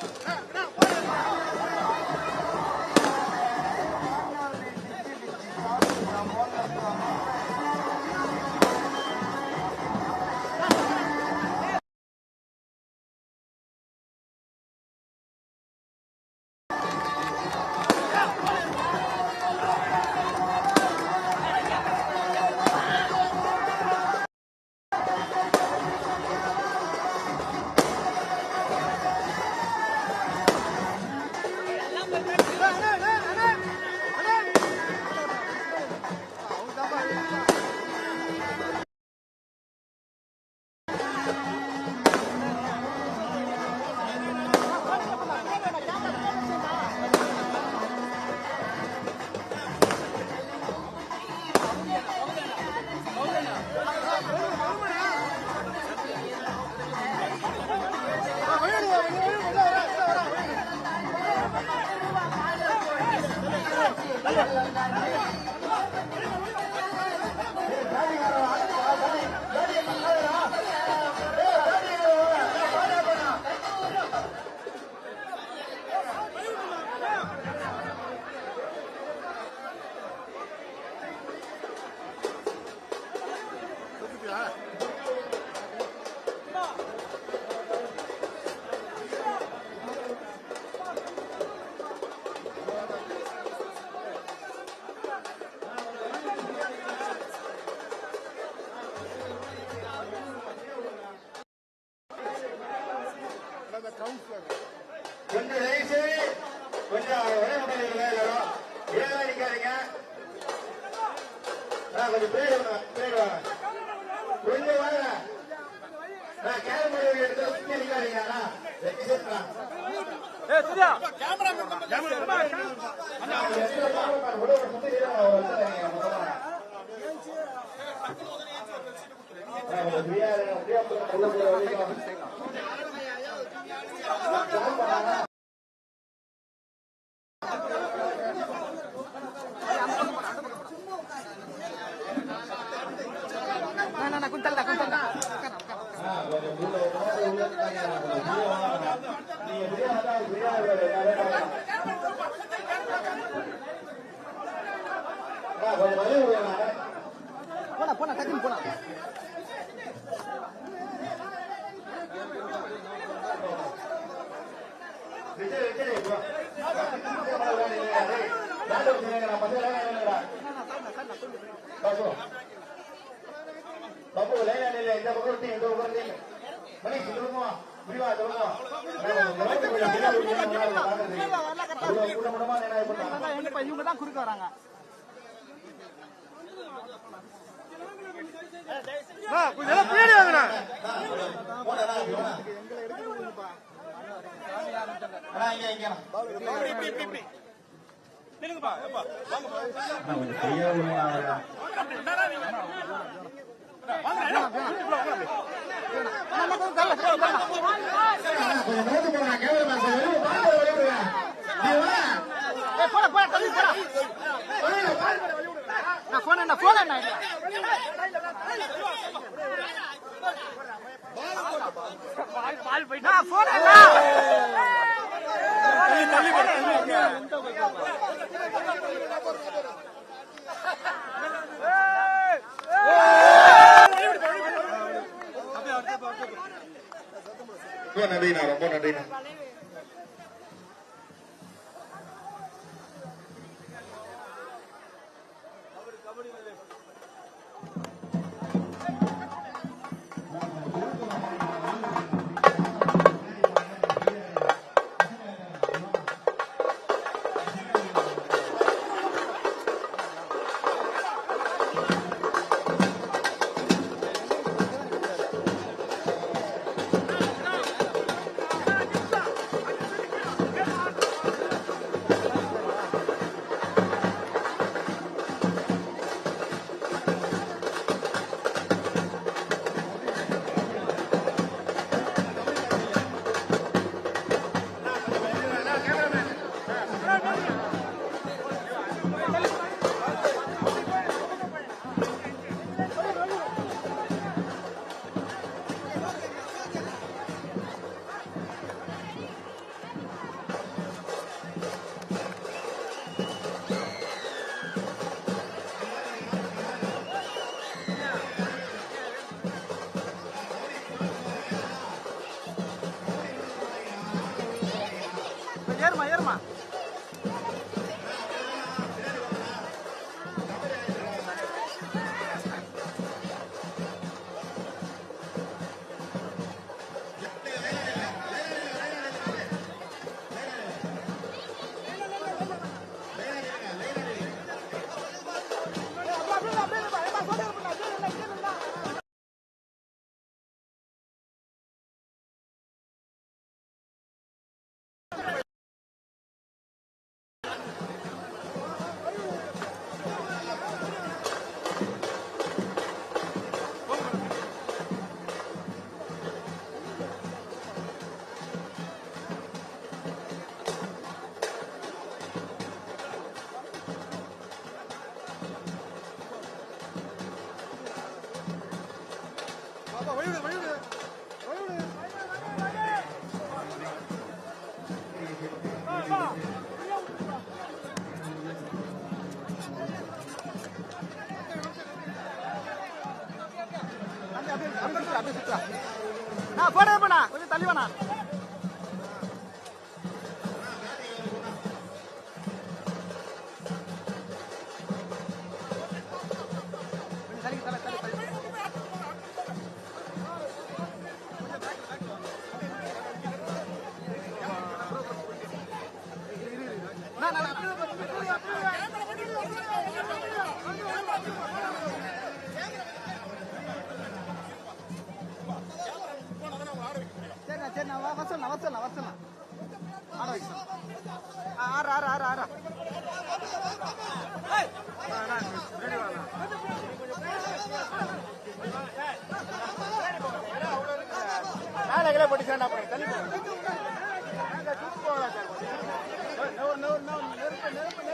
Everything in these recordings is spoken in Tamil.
Não, não, não, கொஞ்சம் உதவி பண்ணுறீங்க எல்லாரும் இதெல்லாம் நிற்காதீங்க நான் கொஞ்சம் பேர் பேர் வாங்க கொஞ்சம் வாங்க நான் கேரம் போர்டு எடுத்து சுற்றி நிற்காதீங்க உள்ள போற வரைக்கும் apuntar இவங்க தான் குறுக்க வராங்க கொஞ்சம் போன மேலே கிலோ போட்டு சேர்ந்தா போய் தள்ளி போகலாம் சார் நெருப்பு நெருப்பு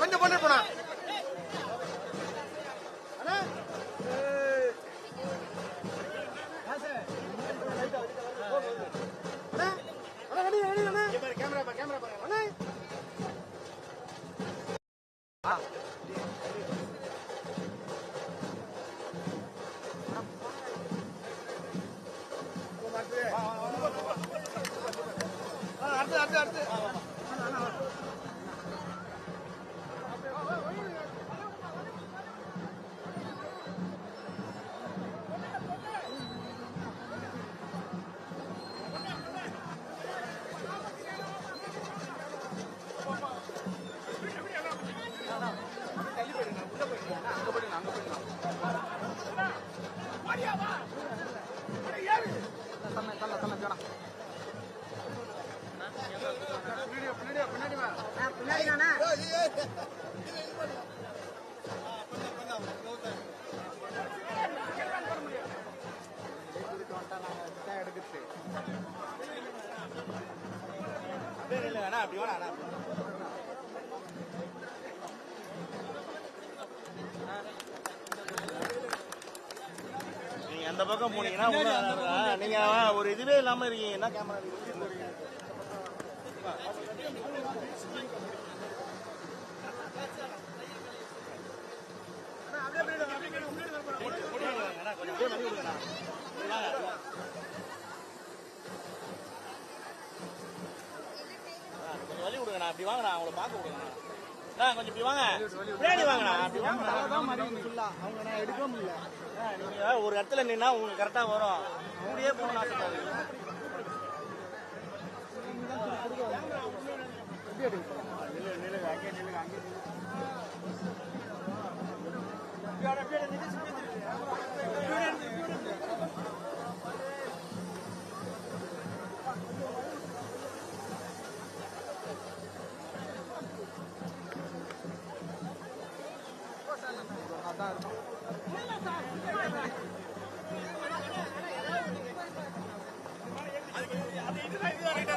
கொஞ்சம் போனா darte. அப்படி வேணா நீங்க அந்த பக்கம் போனீங்கன்னா நீங்க ஒரு இதுவே இல்லாம இருக்கீங்க என்ன கேமரா அப்படியே இப்படி வாங்கண்ணா அவங்கள பாக்க விடுங்கண்ணா கொஞ்சம் இப்படி வாங்க ஒரு இடத்துல நின்னா உங்களுக்கு கரெக்டா வரும் கூடியே போகணும் ஆசைப்படுறேன் Did I do that again?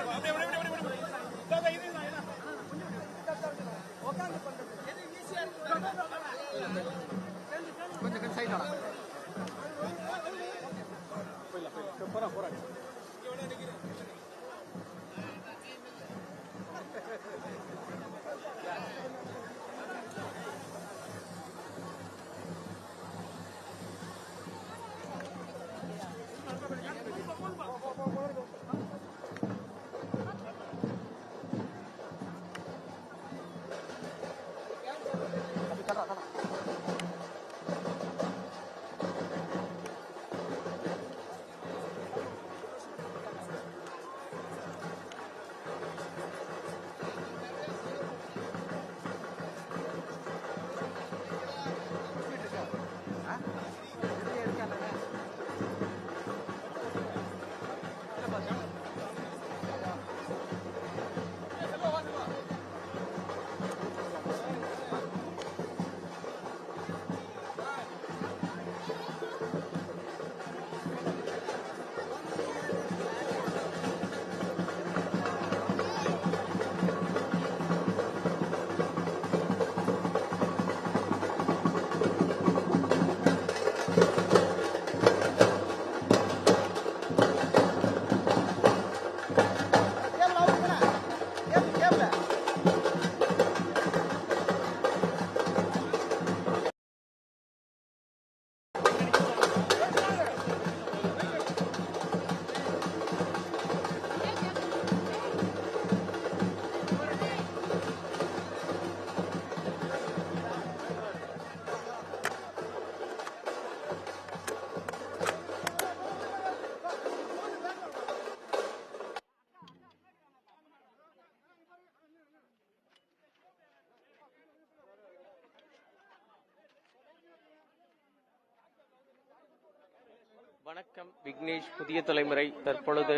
வணக்கம் விக்னேஷ் புதிய தலைமுறை தற்பொழுது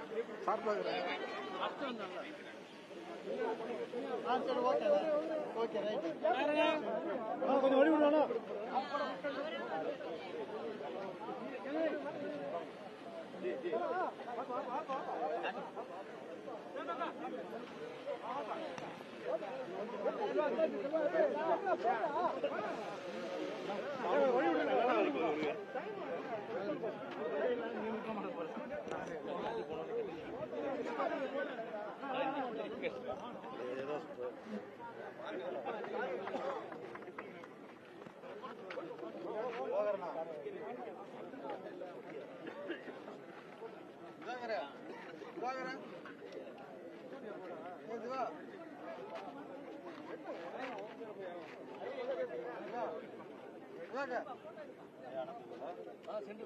साफ़ लग रहा है चलो ओके ओके राइट கொஞ்சம் வழி விடுவானா சென்று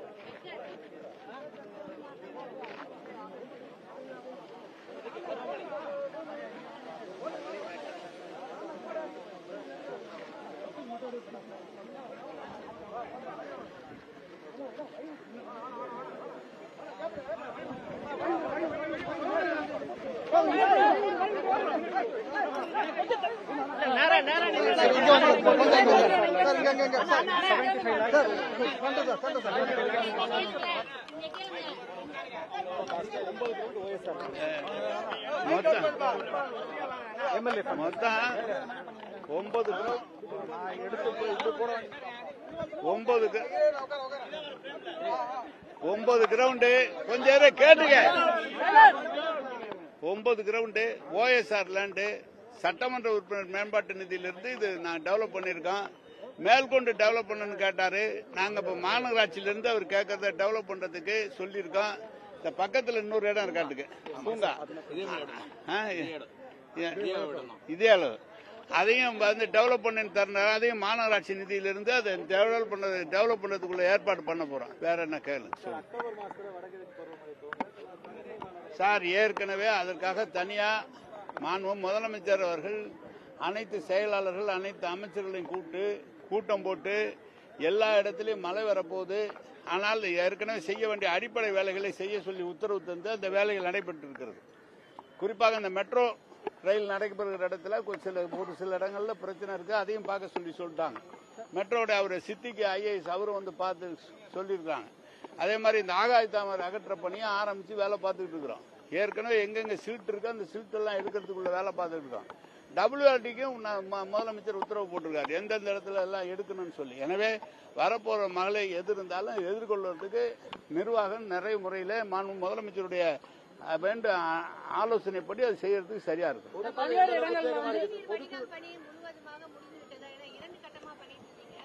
மொத்தம் ஒன்பது கிரௌ- ஒன்பது ஒன்பது கிரவுண்டு. கொஞ்ச நேரம் கேட்டுங்க ஒன்பது கிரவுண்டு ஓஎஸ்ஆர் லேண்டு சட்டமன்ற உறுப்பினர் மேம்பாட்டு நிதியிலிருந்து இது நான் டெவலப் பண்ணியிருக்கோம். மேற்கொண்டு டெவலப் பண்ணணும்னு கேட்டாரு. நாங்க இப்ப மாநகராட்சியிலிருந்து அவர் கேட்கறத டெவலப் பண்றதுக்கு சொல்லியிருக்கோம். இந்த பக்கத்துல இன்னொரு இடம் இருக்காட்டுக்கு பூங்கா. இதே அளவு. அதையும் வந்து டெவலப் பண்ணி தரணும். அதையும் மாநகராட்சி நிதியிலிருந்து அதை டெவலப் பண்ணது டெவலப் பண்ணதுக்குள்ள ஏற்பாடு பண்ண போறோம். வேற என்ன கேளு? சார் ஏற்கனவே அதற்காக தனியா மாண்பு முதலமைச்சர் அவர்கள் அனைத்து செயலாளர்கள் அனைத்து அமைச்சர்களையும் கூப்பிட்டு கூட்டம் போட்டு எல்லா இடத்திலையும் மழை வரப்போகுது. ஆனால் ஏற்கனவே செய்ய வேண்டிய அடிப்படை வேலைகளை செய்ய சொல்லி உத்தரவு தந்து அந்த வேலைகள் நடைபெற்று இருக்கிறது குறிப்பாக இந்த மெட்ரோ ரயில் நடைபெறுகிற இடத்துல சில ஒரு சில இடங்களில் பிரச்சனை இருக்கு. அதையும் பார்க்க சொல்லி சொல்லிட்டாங்க. மெட்ரோட அவர் சித்திக்கு ஐஏஎஸ் அவரும் வந்து பார்த்து சொல்லியிருக்காங்க. அதே மாதிரி இந்த ஆகாய தாமரை அகற்ற பணியை ஆரம்பிச்சு வேலை பார்த்துக்கிட்டு இருக்கிறோம். ஏற்கனவே எங்கெங்க சீட் இருக்கோ அந்த சீட் எல்லாம் எடுக்கிறதுக்குள்ள வேலை பார்த்துட்டு இருக்கோம் டபிள்யூஆர்டிக்கும் முதலமைச்சர் உத்தரவு போட்டிருக்காரு. எந்தெந்த இடத்துல எல்லாம் எடுக்கணும்னு சொல்லி. எனவே வரப்போற மகளை எது இருந்தாலும் எதிர்கொள்வதற்கு நிர்வாகம் நிறைய முறையில முதலமைச்சருடைய வேண்டும் ஆலோசனைப்படி அது செய்யறதுக்கு சரியா இருக்கும் பல்வேறு இடங்கள்ல வந்து வடிகால் பணி முழுவதுமாக முடிந்து விட்டதா ஏன்னா இரண்டு கட்டமா பண்ணிட்டு இருக்கீங்க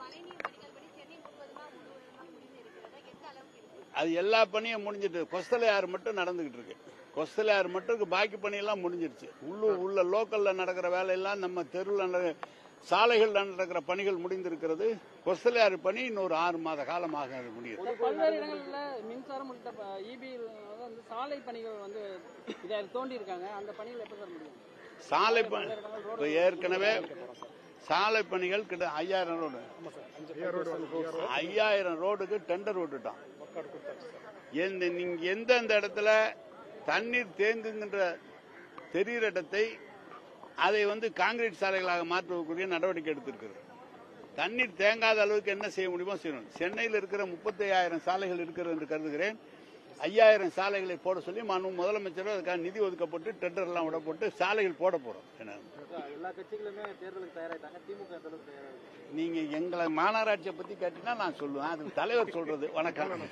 மழைநீர் வடிகால் பணி சென்னை முழுவதுமா முழுவதுமாக முடிந்து இருக்கிறதா எந்த அளவுக்கு இருக்கு அது எல்லா பணியும் முடிஞ்சிட்டு கொஸ்தலையாறு மட்டும் நடந்துகிட்டு இருக்கு. கொஸ்தலையாறு மட்டும் இருக்கு பாக்கி பணியெல்லாம் முடிஞ்சிருச்சு. உள்ளூர் உள்ள லோக்கல்ல நடக்கிற வேலையெல்லாம் நம்ம தெருவில் சாலைகள் நடக்கிற பணிகள் முடிந்திருக்கிறது. கொஸ்தலையாறு பணி இன்னொரு ஆறு மாத காலமாக முடியும் பல்வேறு இடங்கள்ல மின்சாரம் உள்ளிட்ட இபி வந்து சாலை பணிகள் வந்து இதை தோண்டி இருக்காங்க அந்த பணிகள் எப்ப சார் முடியும்? சாலை பணி இப்ப ஏற்கனவே சாலை பணிகள் கிட்ட ஐயாயிரம் ரோடு. ஐயாயிரம் ரோடுக்கு டெண்டர் விட்டுட்டோம் எந்த நீங்க எந்தெந்த இடத்துல தண்ணீர் தேங்குங்கின்ற தெரிகிற இடத்தை அதை வந்து காங்கிரீட் சாலைகளாக மாற்றுவதற்குரிய நடவடிக்கை எடுத்திருக்கிறது. தண்ணீர் தேங்காத அளவுக்கு என்ன செய்ய முடியுமோ செய்யணும். சென்னையில் இருக்கிற முப்பத்தி ஐயாயிரம் சாலைகள் இருக்கிறது என்று கருதுகிறேன். ஐயாயிரம் சாலைகளை போட சொல்லி மாண்பு முதலமைச்சர் அதுக்காக நிதி ஒதுக்கப்பட்டு டெண்டர் எல்லாம் விடப்பட்டு சாலைகள் போட போறோம். என்ன? எல்லா கட்சிகளுமே தேர்தலுக்கு தயாராயிட்டாங்க. திமுக எந்த அளவுக்கு தயாராயிருக்கு நீங்க எங்களை மாநகராட்சியை பத்தி கேட்டீங்கன்னா நான் சொல்லுவேன். அது தலைவர் சொல்றது. வணக்கம்.